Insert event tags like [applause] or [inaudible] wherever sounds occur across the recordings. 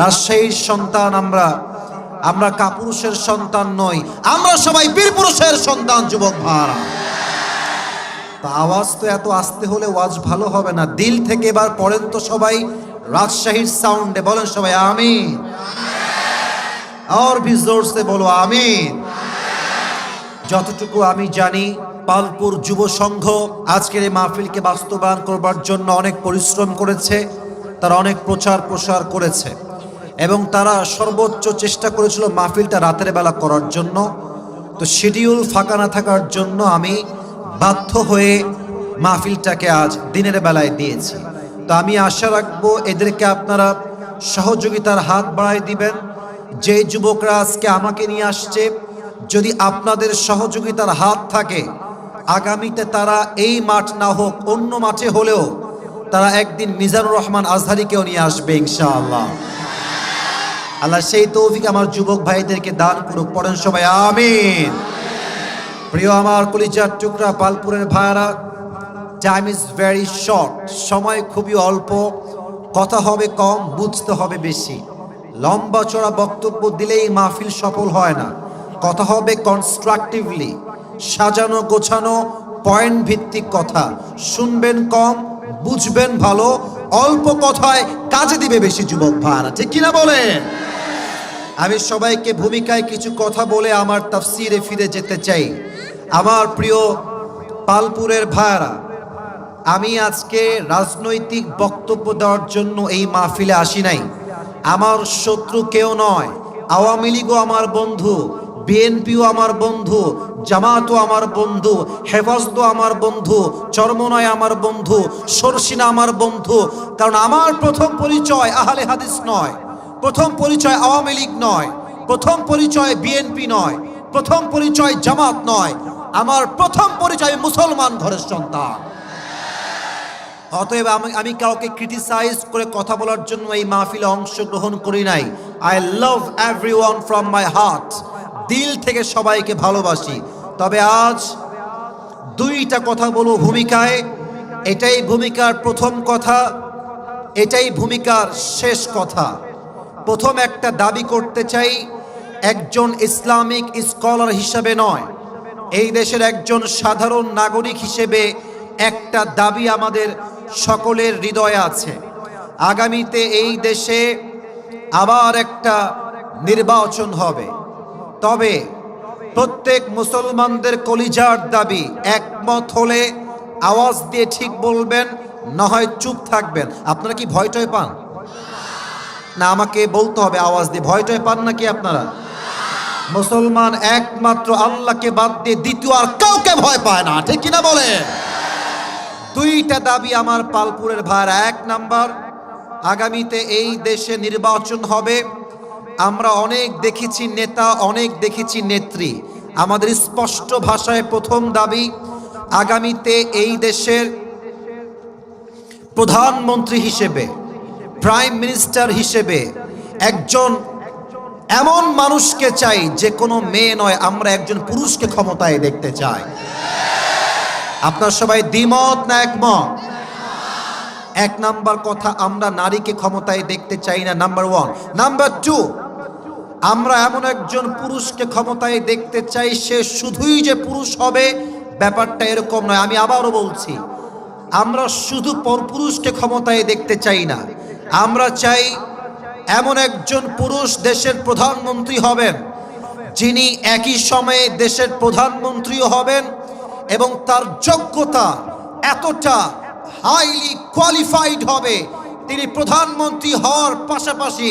রাজশাহীর সন্তান আমরা আমরা কাপুরুষের সন্তান নই, আমরা সবাই বীর পুরুষের সন্তান, যুবক ভাড়া আওয়াজ তো এত আসতে হলে ওয়াজ ভালো হবে না। দিল থেকে এবার পড়েন তো সবাই রাজশাহীর সাউন্ডে, বলেন সবাই আমি আর ভি জোরসে বলো আমি যতটুকু আমি জানি, পালপুর যুব সংঘ আজকের এই মাহফিলকে বাস্তবায়ন করবার জন্য অনেক পরিশ্রম করেছে, তারা অনেক প্রচার প্রসার করেছে। এবং তারা সর্বোচ্চ চেষ্টা করেছিল মাহফিলটা রাতের বেলা করার জন্য। তো শিডিউল ফাঁকা না থাকার জন্য আমি বাধ্য হয়ে মাহফিলটাকে আজ দিনের বেলায় দিয়েছি। তো আমি আশা রাখব এদেরকে আপনারা সহযোগিতার হাত বাড়াই দিবেন। যে যুবকরা আজকে আমাকে নিয়ে আসছে, যদি আপনাদের সহযোগিতার হাত থাকে, আগামীতে তারা এই মাঠ না হোক, অন্য মাঠে হলেও তারা একদিন মিজানুর রহমান আজহারিকেও নিয়ে আসবে ইনশাআল্লাহ। আল্লাহ সেই তৌফিক আমার যুবক ভাইদেরকে দান করুক, পড়েন সবাই, আমিন। প্রিয় আমার কলিজার টুকরা পালপুরের ভাইয়ারা টাইম ইজ ভেরি শর্ট সময় খুবই অল্প, কথা হবে কম, বুঝতে হবে বেশি। লম্বা চড়া বক্তব্য দিলেই মাহফিল সফল হয় না। কথা হবে কনস্ট্রাকটিভলি সাজানো গোছানো পয়েন্ট ভিত্তিক কথা। শুনবেন কম, বুঝবেন ভালো, অল্প কথায় কাজে দিবে বেশি যুবক ভাড়া ঠিক কিনা বলেন? আমি সবাইকে ভূমিকায় কিছু কথা বলে আমার তাফসিরে ফিরে যেতে চাই। আমার প্রিয় পালপুরের ভাইয়ারা, আমি আজকে রাজনৈতিক বক্তব্য দেওয়ার জন্য এই মাহফিলে আসি নাই। আমার শত্রু কেউ নয়। আওয়ামী লীগও আমার বন্ধু, বিএনপিও আমার বন্ধু, জামাতও আমার বন্ধু, হেফাজতও আমার বন্ধু, চরমনায় আমার বন্ধু, সরসিনা আমার বন্ধু। কারণ আমার প্রথম পরিচয় আহলে হাদিস নয়। প্রথম পরিচয় আওয়ামী লীগ নয়, প্রথম পরিচয় বিএনপি নয়, প্রথম পরিচয় জামাত নয়। আমার প্রথম পরিচয় মুসলমান ঘরের সন্তান। অতএব আমি আমি কাউকে ক্রিটিসাইজ করে কথা বলার জন্য এই মাহফিলে অংশগ্রহণ করি নাই। I love everyone from my heart দিল থেকে সবাইকে ভালোবাসি। তবে আজ দুইটা কথা বলব ভূমিকায়। এটাই ভূমিকার প্রথম কথা, এটাই ভূমিকার শেষ কথা। প্রথম একটা দাবি করতে চাই, একজন ইসলামিক স্কলার হিসাবে নয়। এই দেশের একজন সাধারণ নাগরিক হিসেবে একটা দাবি আমাদের সকলের হৃদয়ে আছে। আগামীতে এই দেশে আবার একটা নির্বাচন হবে। তবে প্রত্যেক মুসলমানদের কলিজার দাবি, একমত হলে আওয়াজ দিয়ে ঠিক বলবেন, না হয় চুপ থাকবেন। আপনারা কি ভয় টয় পান? না, আমাকে বলতে হবে, আওয়াজ দিয়ে। ভয় টয় পান নাকি আপনারা? মুসলমান একমাত্র আল্লাহকে বাদ দিয়ে দ্বিতীয় আর কাউকে ভয় পায় না, ঠিক কিনা বলে? দুইটা দাবি আমার পালপুরের ভাইয়ের, এক নাম্বার, আগামীতে এই দেশে নির্বাচন হবে। আমরা অনেক দেখেছি নেতা, অনেক দেখেছি নেত্রী। আমাদের স্পষ্ট ভাষায় প্রথম দাবি, আগামীতে এই দেশের প্রধানমন্ত্রী হিসেবে প্রাইম মিনিস্টার হিসেবে একজন এমন মানুষকে চাই যে কোনো মেয়ে নয়, আমরা একজন পুরুষকে ক্ষমতায় দেখতে চাই। আপনার সবাই দ্বিমত না একমত? এক নাম্বার কথা, আমরা নারীকে ক্ষমতায় দেখতে চাই না নাম্বার ওয়ান নাম্বার টু আমরা এমন একজন পুরুষকে ক্ষমতায় দেখতে চাই, সে শুধুই যে পুরুষ হবে, ব্যাপারটা এরকম নয়, আমি আবারও বলছি, আমরা শুধু পরপুরুষকে ক্ষমতায় দেখতে চাই না। আমরা চাই এমন একজন পুরুষ দেশের প্রধানমন্ত্রী হবেন, যিনি একই সময়ে দেশের প্রধানমন্ত্রীও হবেন এবং তার যোগ্যতা এতটা হাইলি কোয়ালিফাইড হবে। তিনি প্রধানমন্ত্রী হওয়ার পাশাপাশি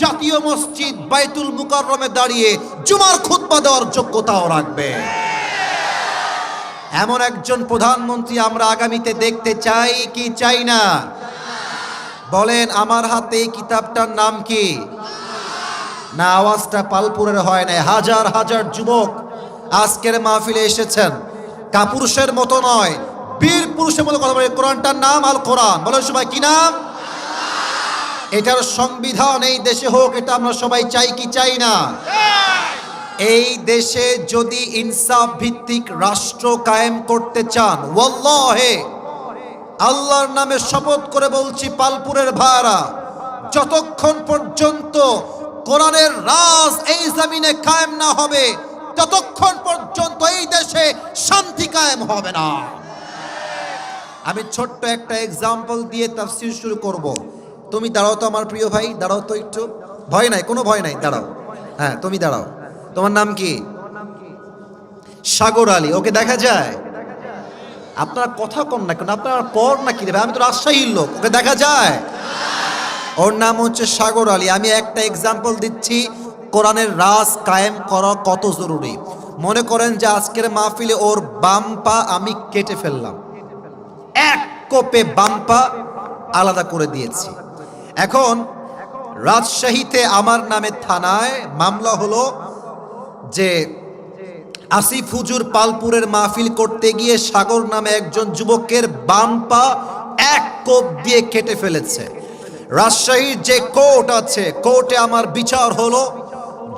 জাতীয় মসজিদ বাইতুল মুকাররমে দাঁড়িয়ে জুমার খুতবা দেওয়ার যোগ্যতাও রাখবে। এমন একজন প্রধানমন্ত্রী আমরা আগামীতে দেখতে চাই কি চাই না? বলেন, আমার হাতে কিতাবটার নাম কি? না, আওয়াজটা পালপুরের হয় না হাজার হাজার যুবক আজকের মাহফিলে এসেছেন। কাপুরুষের মতো নয়, বীর পুরুষের মতো কথা বলে, কোরআনটার নাম আল কোরআন। বলো সবাই, কি নাম? এটার সংবিধান এই দেশে হোক, এটা আমরা সবাই চাই কি চাই না? এই দেশে যদি ইনসাফ ভিত্তিক রাষ্ট্র কায়েম করতে চান, ওয়াল্লাহে আল্লাহর নামে শপথ করে বলছি, পালপুরের ভাড়া যতক্ষণ পর্যন্ত কোরআনের রাজ এই জমিনে কায়েম না হবে, ততক্ষণ পর্যন্ত এই দেশে শান্তি কায়েম হবে না। আমি ছোট্ট একটা এক্সাম্পল দিয়ে তাফসির শুরু করব। তুমি দাঁড়াও তো আমার প্রিয় ভাই, দাঁড়াও তো একটু। ভয় নাই, কোনো ভয় নাই, দাঁড়াও। হ্যাঁ তুমি দাঁড়াও। তোমার নাম কি? সাগর আলী, ওকে দেখা যায়? আপনার কথা কম না কেন? আপনার পর না কি আমি তো রাজশাহীর লোক, ওকে দেখা যায়? ওর নাম হচ্ছে সাগর আলী। আমি একটা এক্সাম্পল দিচ্ছি, কোরআনের রাজ কায়েম করা কত জরুরি? মনে করেন যে আজকের মাহফিলে ওর বাম পা আমি কেটে ফেললাম। এক কোপে বাম পা আলাদা করে দিয়েছি। এখন রাজশাহীতে আমার নামে থানায় মামলা হলো যে আসিফ হুজুর পালপুরের মাহফিল করতে গিয়ে সাগর নামে একজন যুবকের বাম পা এক কোপ দিয়ে কেটে ফেলেছে। রাজশাহীর যে কোর্ট আছে, কোর্টে আমার বিচার হলো।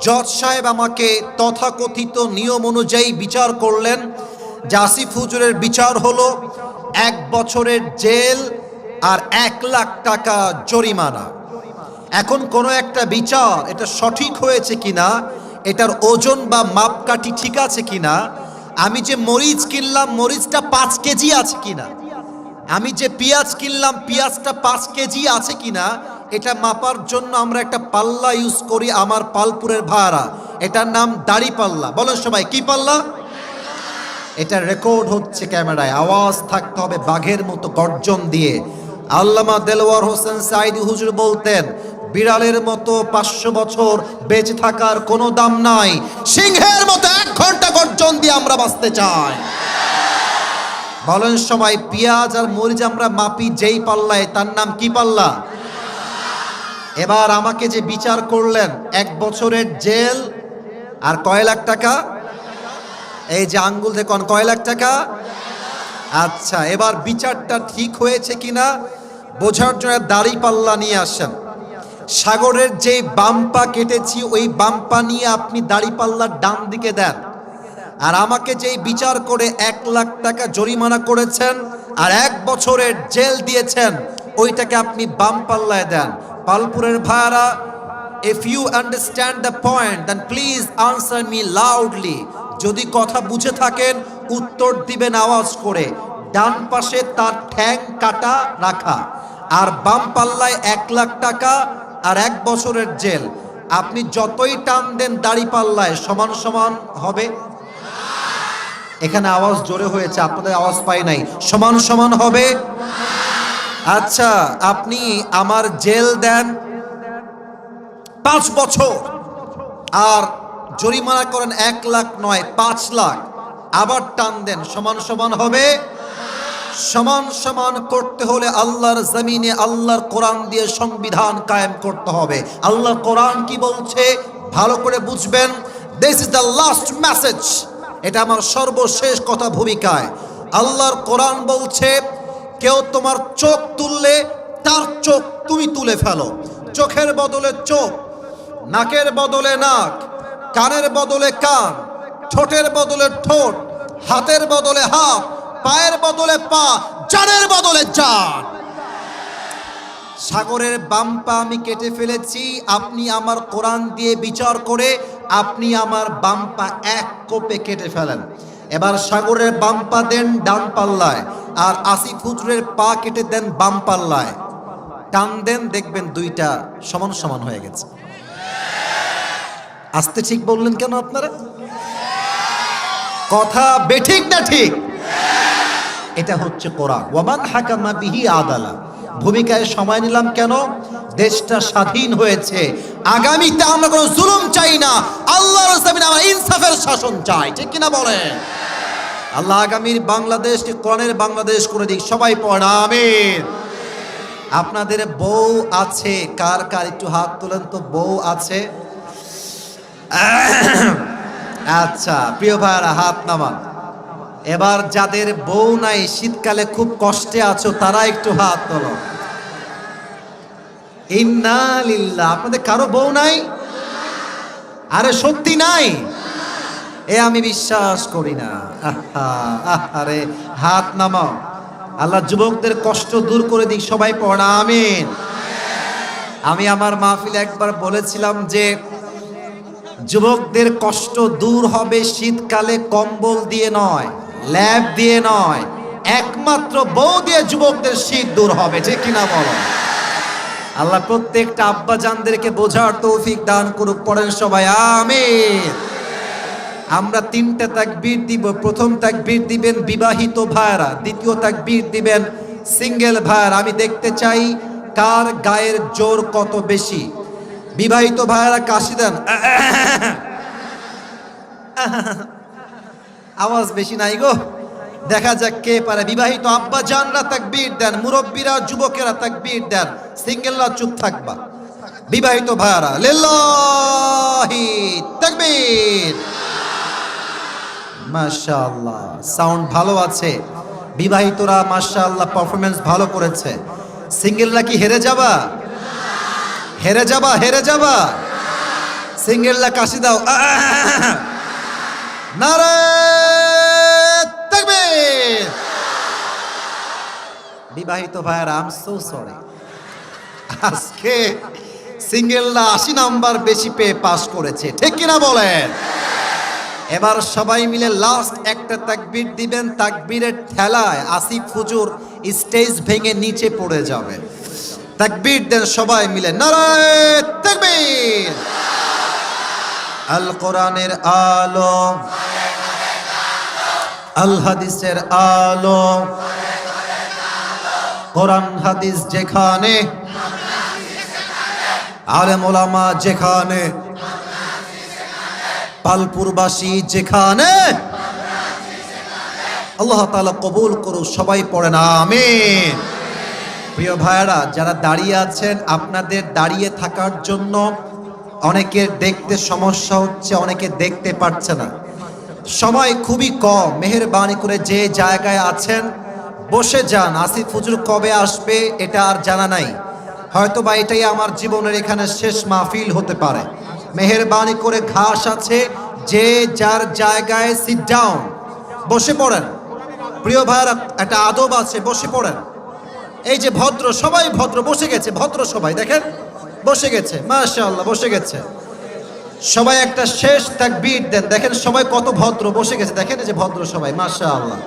জজ সাহেব আমাকে তথাকথিত নিয়ম অনুযায়ী বিচার করলেন যে আসিফ হুজুরের বিচার হলো এক বছরের জেল আর এক লাখ টাকা জরিমানা। এখন কোনো একটা বিচার এটা সঠিক হয়েছে কিনা এটার ওজন বা মাপকাঠি ঠিক আছে কিনা? আমি যে মরিচ কিনলাম, মরিচটা পাঁচ কেজি আছে কিনা? আমি যে পেঁয়াজ কিনলাম, পেঁয়াজটা পাঁচ কেজি আছে কিনা? এটা মাপার জন্য আমরা একটা পাল্লা ইউজ করি আমার পালপুরের ভাড়া। এটার নাম দাড়ি পাল্লা। বলো সবাই, কি পাল্লা? এটা রেকর্ড হচ্ছে ক্যামেরায়। আওয়াজ থাকতে হবে বাঘের মতো গর্জন দিয়ে। আল্লামা দেলোয়ার হোসেন সাইদি হুজুর বলতেন বিড়ালের মতো পাঁচশো বছর বেঁচে থাকার কোনো দাম নাই। সিংহের মতো এক ঘণ্টা গর্জন দিয়ে আমরা বাঁচতে চাই। বলেন সবাই, পেঁয়াজ আর মরিচ আমরা মাপি যেই পাল্লায়, তার নাম কি পাল্লা? এবার আমাকে যে বিচার করলেন, এক বছরের জেল আর কয় লাখ টাকা? এই যে আঙ্গুল দেখুন, কয় লাখ টাকা? আচ্ছা এবার বিচারটা ঠিক হয়েছে কিনা? বোঝার জন্য দাড়ি পাল্লা নিয়ে আসেন। সাগরের যে বাম্পা কেটেছি, ওই বাম্পা নিয়ে আপনি দাড়ি পাল্লার ডান দিকে দেন। আর আমাকে যেই বিচার করে এক লাখ টাকা জরিমানা করেছেন আর এক বছরের জেল দিয়েছেন, ওইটাকে আপনি বাম পাল্লায় দেন। পালপুরের ভাড়া if you understand the point then please answer me loudly যদি কথা বুঝে থাকেন, উত্তর দিবেন আওয়াজ করে। ডান পাশে তার ঠ্যাং কাটা রাখা। আর বাম পাল্লায় এক লাখ টাকা আর এক বছরের জেল। আপনি যতই টান দেন দাড়ি পাল্লায়, সমান সমান হবে? এখানে আওয়াজ জোরে হয়েছে, আপনাদের আওয়াজ পাই নাই। সমান সমান হবে? আচ্ছা আপনি আমার জেল দেন পাঁচ বছর। আর জরিমানা করেন এক লাখ নয়, পাঁচ লাখ। আবার টান দেন, সমান সমান হবে? সমান সমান করতে হলে আল্লাহর জমিনে আল্লাহর কোরআন দিয়ে সংবিধান কায়েম করতে হবে। আল্লাহর কোরআন কি বলছে? ভালো করে বুঝবেন। This is the last message এটা আমার সর্বশেষ কথা ভূমিকায়। আল্লাহর কোরআন বলছে, কেউ তোমার চোখ তুললে তার চোখ তুমি তুলে ফেলো। চোখের বদলে চোখ, নাকের বদলে নাক, কানের বদলে কান, ঠোঁটের বদলে ঠোঁট, হাতের বদলে হাত পায়ের বদলে পা, জানের বদলে জান। সাগরের বাম পা আমি কেটে ফেলেছি, আপনি আমার কোরআন দিয়ে বিচার করে আপনি আমার বাম পা এক কোপে কেটে ফেলেন। এবার সাগরের বাম পা দেন ডান পাল্লায়, আর আসিফ হুজুরের পা কেটে দেন বাম পাল্লায়। টান দেন, দেখবেন দুইটা সমান সমান হয়ে গেছে। আসতে ঠিক বললেন কেন আপনারা? কথা বেঠিক না ঠিক? এটা হচ্ছে কোরআন। ওয়ামান হাকামা বিহি আদালা। ভূমিকায় সময় নিলাম কেন? দেশটা স্বাধীন হয়েছে। আগামীতে আমরা কোনো জুলুম চাই না। আল্লাহর জমিনে আমরা ইনসাফের শাসন চাই। ঠিক কিনা বলেন? আল্লাহ আগামীর বাংলাদেশকে কোরআনের বাংলাদেশ করে দিক। সবাই পড়া, আমিন। আপনাদের বউ আছে? কার কার? একটু হাত তোলেন তো, বউ আছে? আচ্ছা প্রিয় ভাইয়ারা, হাত নামান। এবার যাদের বউ নাই, শীতকালে খুব কষ্টে আছো, তারা একটু হাত তোলো। ইন্না লিল্লাহ, আপনাদের কারও বউ নাই? আরে সত্যি নাই? এ আমি বিশ্বাস করি না। আরে হাত নামাও। আল্লাহ যুবকদের কষ্ট দূর করে দিক, সবাই পড়া, আমিন। আমি আমার মাহফিলে একবার বলেছিলাম যে, যুবকদের কষ্ট দূর হবে শীতকালে কম্বল দিয়ে নয়। ল্যাব দিয়ে নয়, একমাত্র বউ দিয়ে যুবকদের শীত দূর হবে, ঠিক কিনা বলো? আল্লাহ প্রত্যেকটা আব্বা জানদেরকে বোঝার তৌফিক দান করুক, পড়েন সবাই, আমিন। আমরা তিনটা তাকবীর দিব, প্রথম তাকবীর দিবেন বিবাহিত ভাইরা দ্বিতীয় তাকবীর দিবেন সিঙ্গেল ভাইরা আমি দেখতে চাই কার গায়ের জোর কত বেশি। বিবাহিত ভাইরা কাশি দেন। [laughs] আওয়াজ বেশি নাই গো। দেখা যাক কে পারে। বিবাহিত আব্বা জানরা তাকবীর দেন, মুরব্বীরা যুবকেরা তাকবীর দেন, সিঙ্গেলরা চুপ থাকবা। বিবাহিত ভাইরা লিল্লাহি তাকবীর। মাশাআল্লাহ, সাউন্ড ভালো আছে। বিবাহিতরা মাশাআল্লাহ পারফরমেন্স ভালো করেছে। সিঙ্গেলরা কি হেরে যাবা? হেরে যাবা হেরে যাবা? সিঙ্গেলরা কাশি দাও। নারে তাকবীর বিবাহিত ভাইয়ারা আম সো সরি আজকে সিঙ্গেলরা আশি নাম্বার বেশি পেয়ে পাস করেছে, ঠিক কিনা বলেন? এবার সবাই মিলে লাস্ট একটা তাকবীর দিবেন, তাকবীরের ঠেলায় আসিফ ফুজুর স্টেজ ভেঙে নিচে পড়ে যাবে। তাকবীর দেন সবাই মিলে, নারায় তাকবীর। আল কোরআনের আলো আল হাদিসের আলো কোরআন, হাদিস যেখানে, আলেম ওলামা যেখানে, পালপুরবাসী যেখানে, আল্লাহ তাআলা কবুল করু সবাই পড়ে না আমি প্রিয় ভাইয়ারা, যারা দাঁড়িয়ে আছেন, আপনাদের দাঁড়িয়ে থাকার জন্য অনেকের দেখতে সমস্যা হচ্ছে, অনেকে দেখতে পারছে না। সময় খুবই কম, মেহেরবানি করে যে জায়গায় আছেন বসে যান। আসিফ ফুজুর কবে আসবে এটা আর জানা নাই। হয়তো বা এটাই আমার জীবনের এখানে শেষ মাহফিল হতে পারে। মেহেরবানি করে ঘাস আছে, যে যার জায়গায় সিট ডাউন বসে পড়েন। প্রিয় ভাইরা একটা আদব আছে, বসে পড়েন। এই যে ভদ্র, সবাই ভদ্র, বসে গেছে, ভদ্র সবাই, দেখেন? বসে গেছে, মাশাআল্লাহ, বসে গেছে। সবাই একটা শেষ তাকবীর দেন। দেখেন সবাই কত ভদ্র, বসে গেছে। দেখেন এই যে ভদ্র সবাই, মাশাআল্লাহ।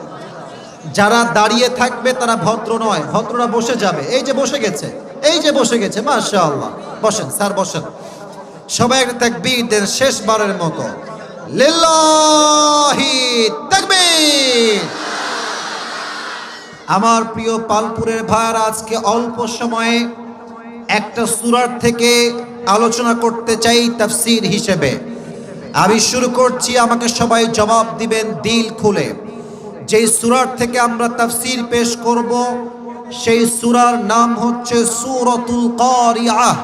যারা দাঁড়িয়ে থাকবে তারা ভদ্র নয়, ভদ্ররা বসে যাবে। এই যে বসে গেছে, এই যে বসে গেছে, মাশাআল্লাহ। বসেন, স্যার, বসেন। সবাই একটা তাকবীর দেন শেষবারের মতো। লিল্লাহি তাকবীর। আমার প্রিয় পালপুরের ভাইয়ারা, আজকে অল্প সময়ে একটা সুরার থেকে আলোচনা করতে চাই তাফসির হিসেবে। আমি শুরু করছি, আমাকে সবাই জবাব দিবেন দিল খুলে। যেই সুরার থেকে আমরা তাফসির পেশ করব, সেই সুরার নাম হচ্ছে সুরতুল কারিয়াহ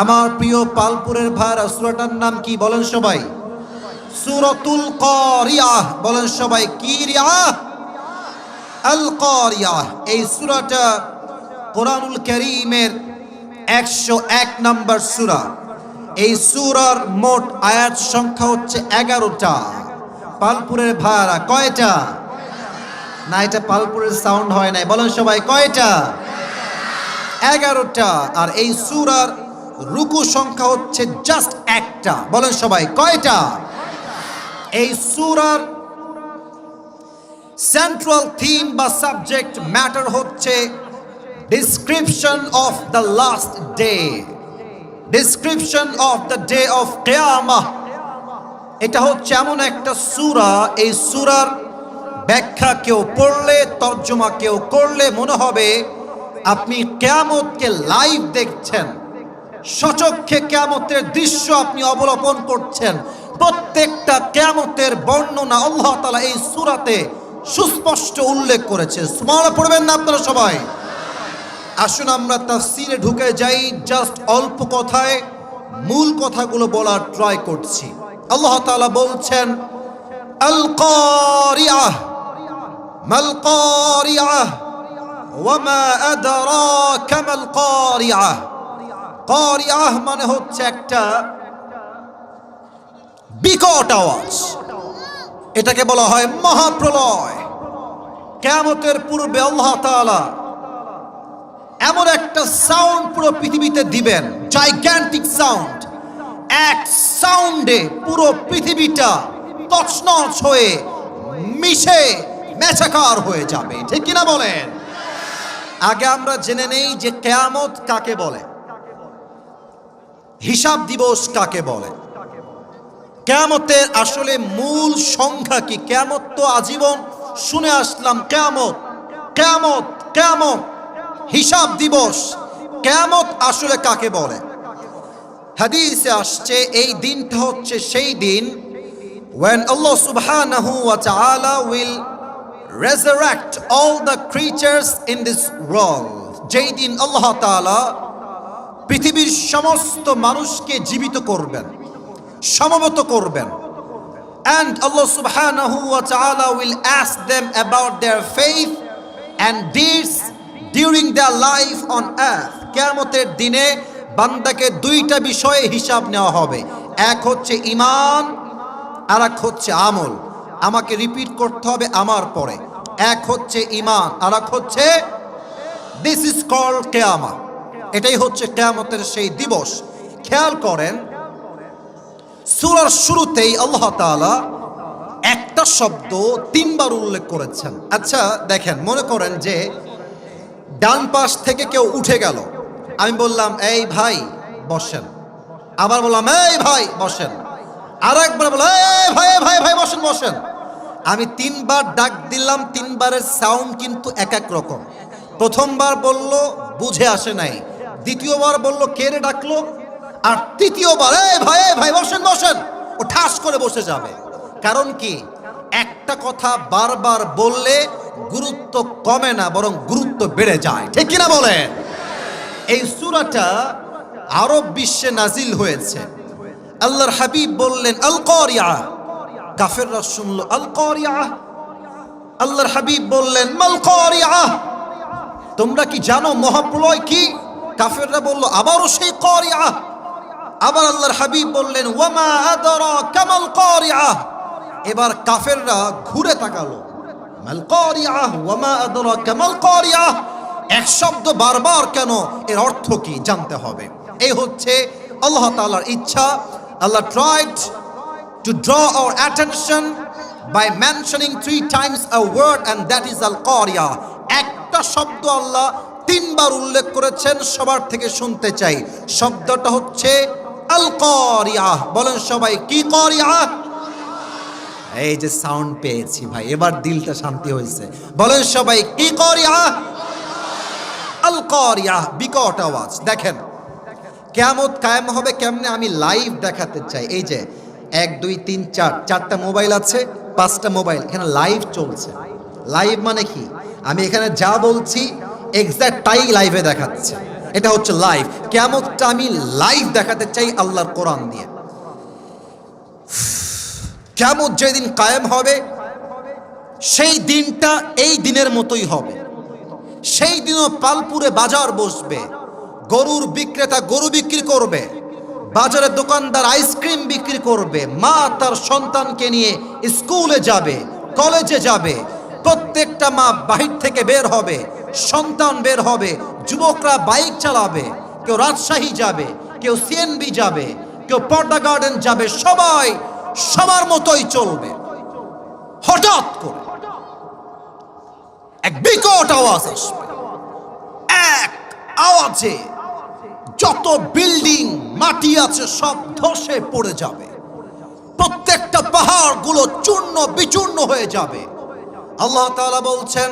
আমার প্রিয় পালপুরের ভাইয়ারা সুরাটার নাম কি বলেন সবাই? সুরতুল কারিয়াহ বলেন সবাই, কি রিয়াহ আল কারিয়াহ এই সূরাটা কোরআনুল কারীমের 101 নম্বর সূরা। এই সূরার মোট আয়াত সংখ্যা হচ্ছে 11টা পালপুরের ভাড়া কয়টা? না, এটা পালপুরের সাউন্ড হয় নাই। বলেন সবাই, কয়টা? এগারোটা। আর এই সুরার রুকু সংখ্যা হচ্ছে জাস্ট একটা। বলেন সবাই, কয়টা? এই সূরার সেন্ট্রাল থিম বা সাবজেক্ট ম্যাটার হচ্ছে description of the last day description of the day of কেয়ামাহ এটা হচ্ছে এমন একটা সুরা, এই সূরার ব্যাখ্যা কেউ পড়লে, তর্জমা কেউ করলে মনে হবে আপনি কেয়ামতকে লাইভ দেখছেন। সচক্ষে কেয়ামতের দৃশ্য আপনি অবলোকন করছেন। প্রত্যেকটা কেয়ামতের বর্ণনা আল্লাহ তালা এই সুরাতে সুস্পষ্ট উল্লেখ করেছে। স্মরণ পড়বেন না আপনারা সবাই? আসুন আমরা তার তাফসিরে ঢুকে যাই জাস্ট অল্প কথায় মূল কথাগুলো বলার ট্রাই করছি। আল্লাহ তাআলা বলছেন আল মাল কারিয়াহ ওয়ামা আদরাকা মাল কারিয়াহ কারিয়াহ মানে হচ্ছে একটা বিকট আওয়াজ। এটাকে বলা হয় মহাপ্রলয়। কেয়ামতের পূর্বে আল্লাহ তাআলা এমন একটা সাউন্ড পুরো পৃথিবীতে দিবেন জাইগ্যান্টিক সাউন্ড এক সাউন্ডে পুরো পৃথিবীটা তছনছ হয়ে মিশে মেছাকার হয়ে যাবে। ঠিক কিনা বলেন? আগে আমরা জেনে নেই যে কেয়ামত কাকে বলে। হিসাব দিবস কাকে বলে। কেয়ামতের আসলে মূল সংখ্যা কি? কেয়ামত তো আজীবন শুনে আসলাম, কেয়ামত কেয়ামত কেয়ামত। হিসাব দিবস, কেয়ামত আসলে কাকে বলে? হাদিসে আসছে, এই দিনটা হচ্ছে সেই দিন when Allah subhanahu wa ta'ala will resurrect all the creatures in this world যেই দিন আল্লাহ তাআলা পৃথিবীর সমস্ত মানুষকে জীবিত করবেন সমবেত করবেন and Allah subhanahu wa ta'ala will ask them about their faith and deeds during their life on earth কিয়ামতের দিনে বান্দাকে দুইটা বিষয়ে হিসাব নেওয়া হবে এক হচ্ছে ঈমান আর এক হচ্ছে আমল আমাকে রিপিট করতে হবে আমার পরে। এক হচ্ছে ইমান আর এক হচ্ছে দিস ইজ কল কেয়ামা এটাই হচ্ছে কেয়ামতের সেই দিবস। খেয়াল করেন, সুরার শুরুতেই আল্লাহ তাআলা একটা শব্দ তিনবার উল্লেখ করেছেন। আচ্ছা দেখেন, মনে করেন যে ডান পাশ থেকে কেউ উঠে গেল। আমি বললাম, এই ভাই, বসেন। আবার বললাম, এই ভাই, বসেন। আর একবার বললাম, এই ভাই ভাই ভাই, বসেন বসেন। আমি তিনবার ডাক দিলাম, তিনবারের সাউন্ড কিন্তু এক এক রকম। প্রথমবার বলল, বুঝে আসে নাই। দ্বিতীয়বার বলল রে ডাকলো? আর তৃতীয়বার, এই ভাই ভাই, বসেন বসেন। ও ঠাস করে বসে যাবে। কারণ কি? একটা কথা বারবার বললে গুরুত্ব কমে না, বরং গুরুত্ব বেড়ে যায়। ঠিক কিনা বলেন? এই সূরাটা আরব বিশ্বে নাজিল হয়েছে। আল্লাহর হাবিব বললেন আল করিয়া কাফেররা শুনল, আল করিয়া আল্লাহর হাবিব বললেন, মাল করিয়া তোমরা কি জানো মহাপ্রলয় কি? কাফেররা বলল, আবারও সেই করিয়া আবার আল্লাহর হাবিব বললেন, ওয়ামা আদরা কামাল করিয়া এবার কাফেররা ঘুরে তাকালো, মাল করিয়া, ওয়ামা আদরা কামাল করিয়া এক শব্দ বারবার কেন? এর অর্থ কি? জানতে হবে। এই হচ্ছে আল্লাহ তাআলার ইচ্ছা, Allah tried to draw our attention by mentioning three times a word, and that is al qariya একটা শব্দ আল্লাহ তিনবার উল্লেখ করেছেন, সবার থেকে শুনতে চাই। শব্দটা হচ্ছে আল qariya বলেন সবাই, কি qariya? এই যে সাউন্ড পেয়েছি ভাই, এবার দিলটা শান্তি হয়েছে। বলেন সবাই, কি qariya? আল qariya বিকট আওয়াজ। দেখেন, কেয়ামত কায়েম হবে কেমনে আমি লাইভ দেখাতে চাই। এই যে এক, দুই, তিন, চার, চারটা মোবাইল আছে, পাঁচটা মোবাইল। এখানে লাইভ চলছে। লাইভ মানে কি? আমি এখানে যা বলছি এক্স্যাক্ট তাই লাইভে দেখাচ্ছে। এটা হচ্ছে লাইভ কেয়ামতটা আমি লাইভ দেখাতে চাই আল্লাহর কোরআন দিয়ে। কেয়ামত যেদিন কায়েম হবে, সেই দিনটা এই দিনের মতোই হবে। সেই দিনও পালপুরে বাজার বসবে। গরুর বিক্রেতা গরু বিক্রি করবে। বাজারে দোকানদার আইসক্রিম বিক্রি করবে। মা তার সন্তানকে নিয়ে স্কুলে যাবে, কলেজে যাবে। প্রত্যেকটা মা বাহির থেকে বের হবে, সন্তান বের হবে, যুবকরা বাইক চালাবে, কেউ রাজশাহী যাবে, কেউ সিএনবি যাবে, কেউ পর্দা গার্ডেন যাবে, সবাই সবার মতোই চলবে। হঠাৎ করে এক বিকট আওয়াজ আসবে। এক আওয়াজে যত বিল্ডিং মাটি আছে, সব ধসে পড়ে যাবে। প্রত্যেকটা পাহাড়গুলো চূর্ণ বিচূর্ণ হয়ে যাবে। আল্লাহ তাআলা বলছেন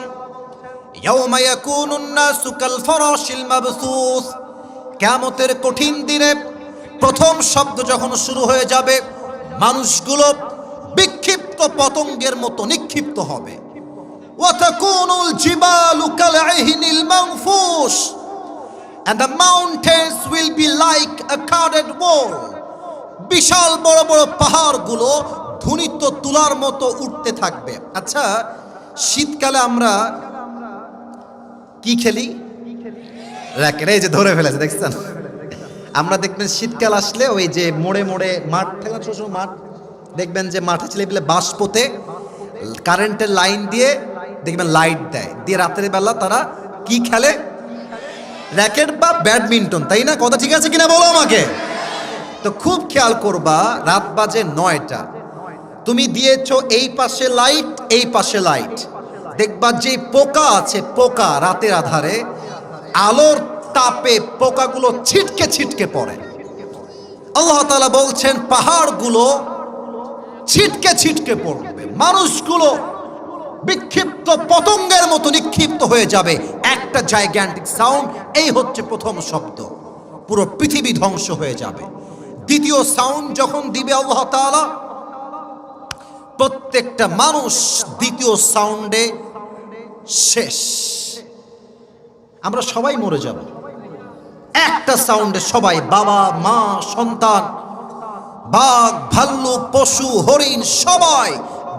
কেমতের কঠিন দিনে প্রথম শব্দ যখন শুরু হয়ে যাবে, মানুষগুলো বিক্ষিপ্ত পতঙ্গের মতো নিক্ষিপ্ত হবে। ওয়াতাকুনুল জিবালু কাল মানফুস। And the mountains will be like a carded wall. বিশাল বড় বড় পাহাড়গুলো ধুনিত তুলার মতো উঠতে থাকবে। আচ্ছা শীতকালে আমরা কি খেলি? র্যাকেট, এই যে ধরে ফেলেছে, দেখছেন? আমরা দেখবেন শীতকাল আসলে ওই যে মোড়ে মোড়ে মাঠ থাকে না ছোট মাঠ, দেখবেন যে মাঠে ছেলে পেলে বাঁশ পোতে কারেন্টের লাইন দিয়ে দেখবেন লাইট দেয়। দিয়ে রাতের বেলা তারা কি খেলে? র্যাকেট বা ব্যাডমিন্টন, তাই না? কথা ঠিক আছে কিনা বলো আমাকে? তো খুব খেয়াল করবা, রাত বাজে নয়টা। তুমি দিয়েছ এই পাশে লাইট, এই পাশে লাইট। দেখবা যে পোকা আছে, পোকা রাতের আধারে, আলোর তাপে পোকাগুলো ছিটকে ছিটকে পড়ে। আল্লাহ তাআলা বলছেন, পাহাড়গুলো ছিটকে ছিটকে পড়বে, মানুষগুলো বিক্ষিপ্ত পতঙ্গের মতো নিক্ষিপ্ত হয়ে যাবে। একটা জাইগ্যান্টিক সাউন্ড এই হচ্ছে প্রথম শব্দ। পুরো পৃথিবী ধ্বংস হয়ে যাবে। দ্বিতীয় সাউন্ড যখন দিবে আল্লাহ তাআলা, প্রত্যেকটা মানুষ দ্বিতীয় সাউন্ডে শেষ। আমরা সবাই মরে যাব। একটা সাউন্ডে সবাই বাবা, মা, সন্তান, বাঘ, ভাল্লুক, পশু, হরিণ, সবাই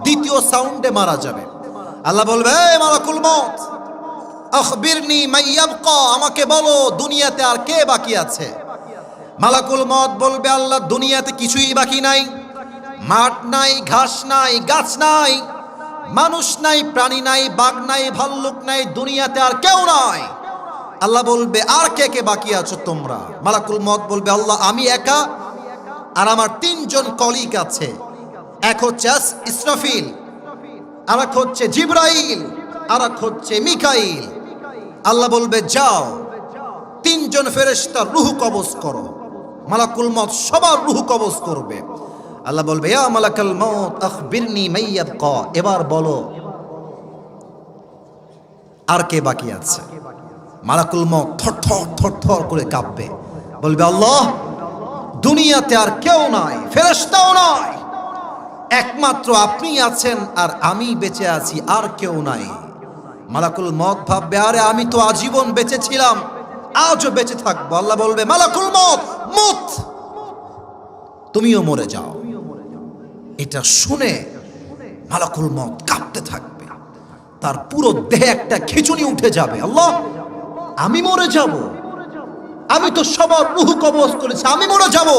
দ্বিতীয় সাউন্ডে মারা যাবে। আল্লাহ বলবে মালাকুল মত আখবিরনি মাইয়াবকা আমাকে বলো দুনিয়াতে আর কে বাকি আছে। মালাকুল মত বলবে, আল্লাহ, দুনিয়াতে কিছুই বাকি নাই। মাঠ নাই, ঘাস নাই, গাছ নাই, মানুষ নাই, প্রাণী নাই, বাঘ নাই, ভাল্লুক নাই, দুনিয়াতে আর কেউ নাই। আল্লাহ বলবে, আর কে কে বাকি আছো তোমরা? মালাকুল মত বলবে, আল্লাহ, আমি একা আর আমার তিনজন কলিগ আছে। এক হচ্ছে ইসরাফিল আর এক হচ্ছে জিব্রাইল আর এক হচ্ছে মিকাইল। আল্লাহ বলবে, যাও, তিনজন ফেরেশতার রুহ কবজ করো। মালাকুল মত সবার রুহ কবজ করবে। আল্লাহ বলবে, ইয়া মালাকাল মত আখবিরনি মাইয়াবকা এবার বলো, আর কে বাকি আছে? মালাকুল মত থর থর থর থর করে কাঁপবে। বলবে, আল্লাহ, দুনিয়াতে আর কেউ নাই, ফেরেশতাও নাই। একমাত্র আপনি আছেন আর আমি বেঁচে আছি, আর কেউ নাই। মালাকুল মত ভাববে, আরে আমি তো আজীবন বেঁচে ছিলাম, আজও বেঁচে থাকব। আল্লাহ বলবে, মালাকুল মত মত। তুমিও মরে যাও। এটা শুনে মালাকুল মত কাঁপতে থাকবে। তার পুরো দেহে একটা খিচুনি উঠে যাবে। আল্লাহ, আমি মরে যাব। আমি তো সবার রুহ কবজ করেছি, আমি মরে যাব।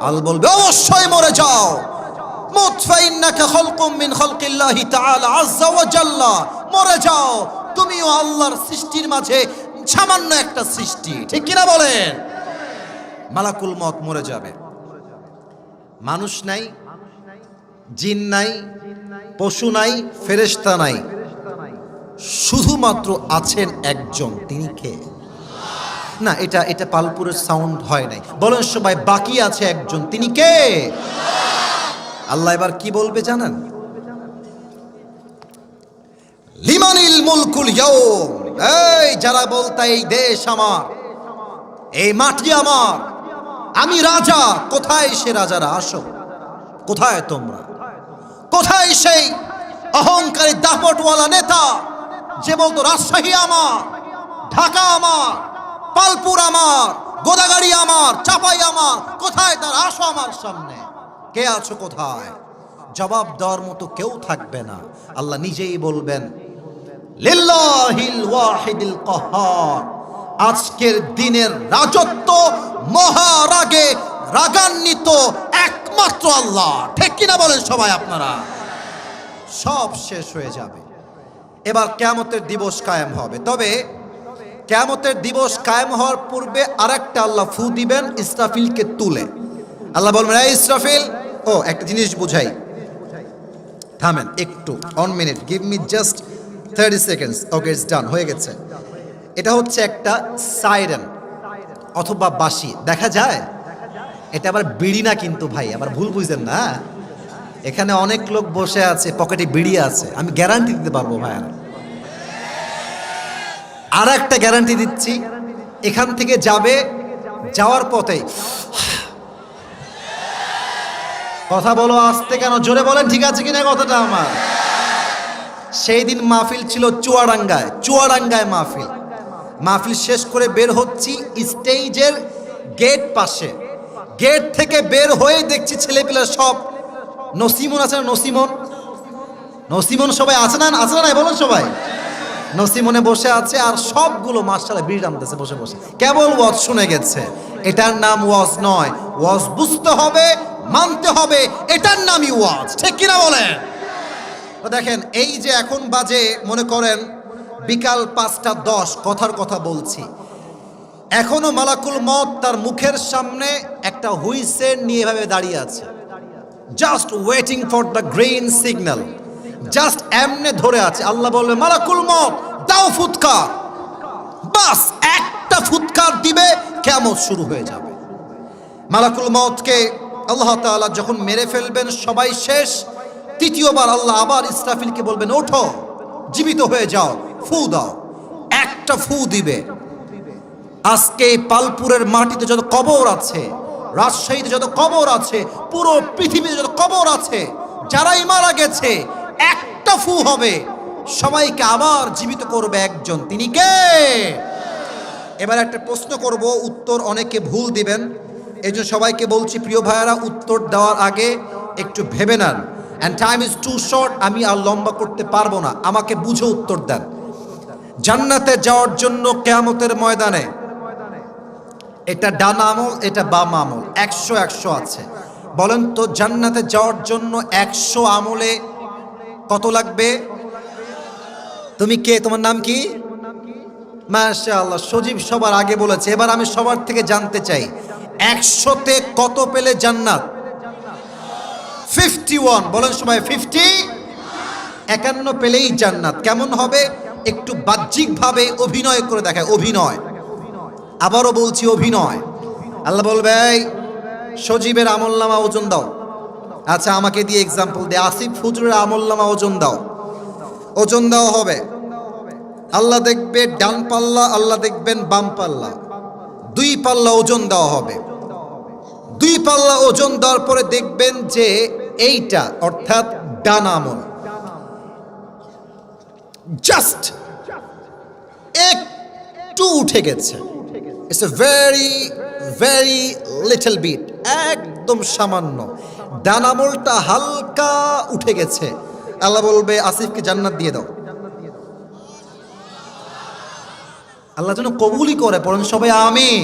আল বলবে, অবশ্যই মরে যাও। মরে যাও। তুমিও আল্লাহর সৃষ্টির মাঝে সামান্য একটা সৃষ্টি। ঠিক কিনা বলেন? মালাকুল মত মরে যাবে। মানুষ নাই, জিন নাই, পশু নাই, ফেরেশতা নাই। শুধুমাত্র আছেন একজন। তিনি কে? না, এটা এটা পালপুরের সাউন্ড হয় নাই। বলেন সবাই, বাকি আছে একজন। তিনি কে? আল্লাহ এবার কি বলবে জানেন? লিমানিল মুলকুল এই, যারা বলতা এই দেশ আমার, এই মাটি আমার, আমি রাজা, কোথায় সে রাজারা আসো? কোথায় তোমরা? কোথায় সেই অহংকারী দাপটওয়ালা নেতা যে বলতো, রাজশাহী আমার, ঢাকা আমার, পালপুর আমার, গোদাগাড়ি আমার, চাপাই আমার, কোথায় তার? আসো আমার সামনে। কে আছো কোথায়? জবাব দেওয়ার মতো কেউ থাকবে না। আল্লাহ নিজেই বলবেন আজকের দিনের রাজত্ব মহারাগে রাগান্বিত একমাত্র আল্লাহ। ঠিক কিনা বলেন সবাই আপনারা? সব শেষ হয়ে যাবে। এবার কেয়ামতের দিবস কায়েম হবে। তবে কেয়ামতের দিবস কায়েম হওয়ার পূর্বে আরেকটা আল্লাহ ফু দিবেন ইসরাফিলকে তুলে। আল্লাহ বলবেন ইসরাফিল ও, একটা জিনিস বুঝাই। থামেন, একটু one minute give me just thirty seconds okay it's done হয়ে গেছে। এটা হচ্ছে একটা সাইরেন অথবা বাঁশি, দেখা যায়? এটা আবার বিড়ি না কিন্তু ভাই, আবার ভুল বুঝলেন না এখানে অনেক লোক বসে আছে, পকেটে বিড়ি আছে, আমি গ্যারান্টি দিতে পারব ভাই আর। একটা গ্যারান্টি দিচ্ছি, এখান থেকে যাবে, যাওয়ার পথে কথা বলো, আসতে কেন? জোরে বলেন, ঠিক আছে কিনা কথাটা আমার? সেই দিন মাহফিল ছিল চুয়াডাঙ্গায় চুয়াডাঙ্গায় মাহফিল। মাহফিল শেষ করে বের হচ্ছি স্টেজের গেট পাশে। গেট থেকে বের হয়ে দেখছি ছেলেপিলা সব। নসিমন আছে না নসিমন? নসিমন সবাই আছে না আছে না বলুন সবাই। নসিমনে বসে আছে আর সবগুলো মাস্টারে বিড়ি টানতেছে বসে বসে। কেবল ওয়াজ শুনে গেছে। এটার নাম ওয়াজ নয়। ওয়াজ বুঝতে হবে মানতে হবে, এটার নামই ওয়াজ। ঠিক কিনা বলেন? তো দেখেন, এই যে এখন বাজে, মনে করেন বিকাল পাঁচটা দশ, কথার কথা বলছি। এখনও মালাকুল মত তার মুখের সামনে একটা হুইসেল নিয়ে এভাবে দাঁড়িয়ে আছে। Just waiting for the green signal just এমনে ধরে আছে। আল্লাহ বলবে, মালাকুল মত দাও ফুৎকার। বাস, একটা ফুৎকার দিবে কেমন শুরু হয়ে যাবে। মালাকুল মতকে আল্লাহ তাআলা যখন মেরে ফেলবেন, সবাই শেষ। তৃতীয়বার আল্লাহ আবার ইসরাফিলকে বলবেন, ওঠো, জীবিত হয়ে যাও, ফু দাও। একটা ফু দিবে। আজকে পালপুরের মাটিতে যত কবর আছে, রাজশাহীতে যত কবর আছে, পুরো পৃথিবীতে যত কবর আছে, যারাই মারা গেছে, একটা ফু হবে। সবাইকে আবার জীবিত করবে একজন। তিনি কে? এবার একটা প্রশ্ন করব, উত্তর অনেকে ভুল দিবেন। এই সবাইকে বলছি, প্রিয় ভাইয়ারা, উত্তর দেওয়ার আগে একটু ভেবে নেন। And time is too short আমি আর লম্বা করতে পারব না। আমাকে বুঝে উত্তর দেন। জান্নাতে যাওয়ার জন্য কেয়ামতের ময়দানে এটা ডান আমল, এটা বাম আমল, একশো একশো আছে। বলেন তো, জান্নাতে যাওয়ার জন্য একশো আমলে কত লাগবে? তুমি কে? তোমার নাম কি? মাশা আল্লাহ সজীব সবার আগে বলেছে। এবার আমি সবার থেকে জানতে চাই। একশোতে কত পেলে জান্নাত? ফিফটি ওয়ান, বলেন সবাই ফিফটি। একান্ন পেলেই জান্নাত। কেমন হবে? একটু বাহ্যিকভাবে অভিনয় করে দেখায়, অভিনয়। আবারও বলছি অভিনয়। আল্লাহ বলবে সজীবের আমল নামা ওজন দাও। আচ্ছা আমাকে দিয়ে এক্সাম্পল দে। আসিফ ফুজুরের আমল নামা ওজন দাও। ওজন দেওয়া হবে। আল্লাহ দেখবে ডান পাল্লা, আল্লাহ দেখবেন বাম পাল্লা। দুই পাল্লা ওজন দেওয়া হবে। দুই পাল্লা ওজন দেওয়ার পরে দেখবেন যে এইটা অর্থাৎ ডান আমল। জাস্ট একটু উঠে গেছে। It's a very very little bit একদম সামান্য। ডান আমলটা হালকা উঠে গেছে। আল্লাহ বলবে, আসিফকে জান্নাত দিয়ে দাও। আল্লাহ যেন কবুলই করে পড়েন সবাই আমিন।